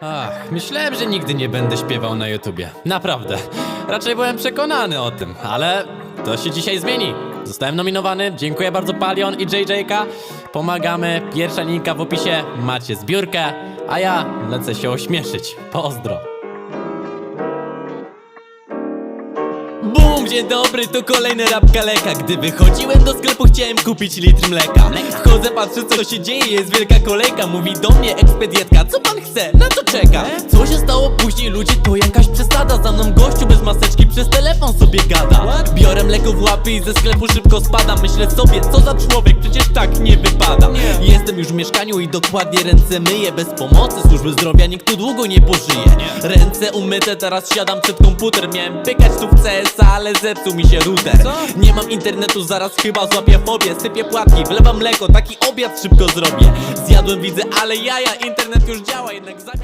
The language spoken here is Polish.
Ach, myślałem, że nigdy nie będę śpiewał na YouTubie. Naprawdę. Raczej byłem przekonany o tym, ale to się dzisiaj zmieni. Zostałem nominowany, dziękuję bardzo Palion i JJK. Pomagamy, pierwsza linka w opisie, macie zbiórkę, a ja lecę się ośmieszyć. Pozdro. Bum, dzień dobry, to kolejny rap kaleka. Gdy wychodziłem do sklepu chciałem kupić litr mleka. Wchodzę, patrzę co się dzieje, jest wielka kolejka. Mówi do mnie ekspedientka, co pan chce, na co czeka? Co się stało później, ludzie, to jakaś przesada. Za mną gościu bez maseczki przez telefon sobie gada. Biorę mleko w łapy i ze sklepu szybko spadam Myślę sobie, co za człowiek, przecież tak nie wypada już w mieszkaniu i dokładnie ręce myję. Bez pomocy służby zdrowia nikt tu długo nie pożyje. Ręce umyte, teraz siadam przed komputer. Miałem pykać tu w CS, ale zepsuł mi się router. Nie mam internetu, zaraz chyba złapię fobię. Sypię płatki, wlewam mleko, taki obiad szybko zrobię. Zjadłem, widzę, ale jaja, internet już działa Jednak zamiast